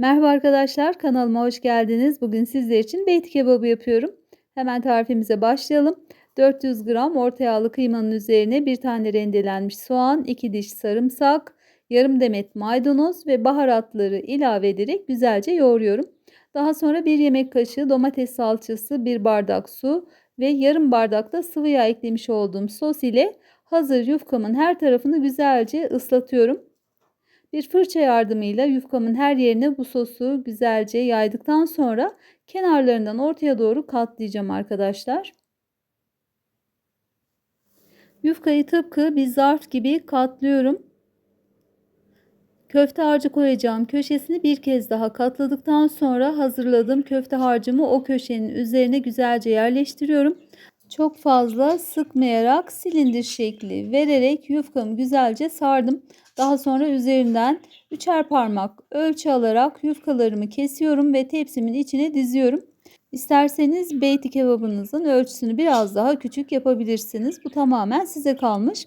Merhaba arkadaşlar, kanalıma hoş geldiniz. Bugün sizler için beyti kebabı yapıyorum. Hemen tarifimize başlayalım. 400 gram orta yağlı kıymanın üzerine bir tane rendelenmiş soğan, 2 diş sarımsak, yarım demet maydanoz ve baharatları ilave ederek güzelce yoğuruyorum. Daha sonra 1 yemek kaşığı domates salçası, 1 bardak su ve yarım bardak da sıvı yağ eklemiş olduğum sos ile hazır yufkamın her tarafını güzelce ıslatıyorum. Bir fırça yardımıyla yufkamın her yerine bu sosu güzelce yaydıktan sonra kenarlarından ortaya doğru katlayacağım arkadaşlar. Yufkayı tıpkı bir zarf gibi katlıyorum. Köfte harcı koyacağım köşesini bir kez daha katladıktan sonra hazırladığım köfte harcımı o köşenin üzerine güzelce yerleştiriyorum. Çok fazla sıkmayarak silindir şekli vererek yufkamı güzelce sardım. Daha sonra üzerinden üçer parmak ölçü alarak yufkalarımı kesiyorum ve tepsimin içine diziyorum. İsterseniz beyti kebabınızın ölçüsünü biraz daha küçük yapabilirsiniz. Bu tamamen size kalmış.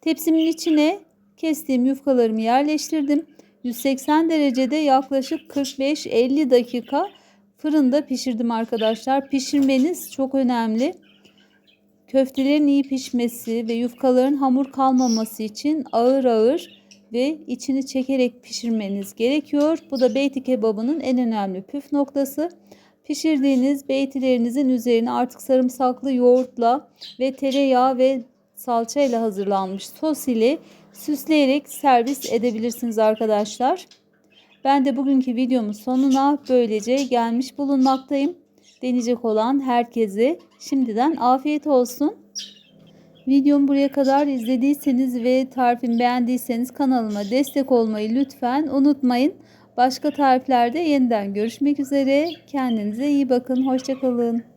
Tepsimin içine kestiğim yufkalarımı yerleştirdim. 180 derecede yaklaşık 45-50 dakika fırında pişirdim arkadaşlar. Pişirmeniz çok önemli. Köftelerin iyi pişmesi ve yufkaların hamur kalmaması için ağır ağır ve içini çekerek pişirmeniz gerekiyor. Bu da beyti kebabının en önemli püf noktası. Pişirdiğiniz beytilerinizin üzerine artık sarımsaklı yoğurtla ve tereyağı ve salça ile hazırlanmış sos ile süsleyerek servis edebilirsiniz arkadaşlar. Ben de bugünkü videomun sonuna böylece gelmiş bulunmaktayım. Deneyecek olan herkese şimdiden afiyet olsun. Videomu buraya kadar izlediyseniz ve tarifimi beğendiyseniz kanalıma destek olmayı lütfen unutmayın. Başka tariflerde yeniden görüşmek üzere. Kendinize iyi bakın. Hoşçakalın.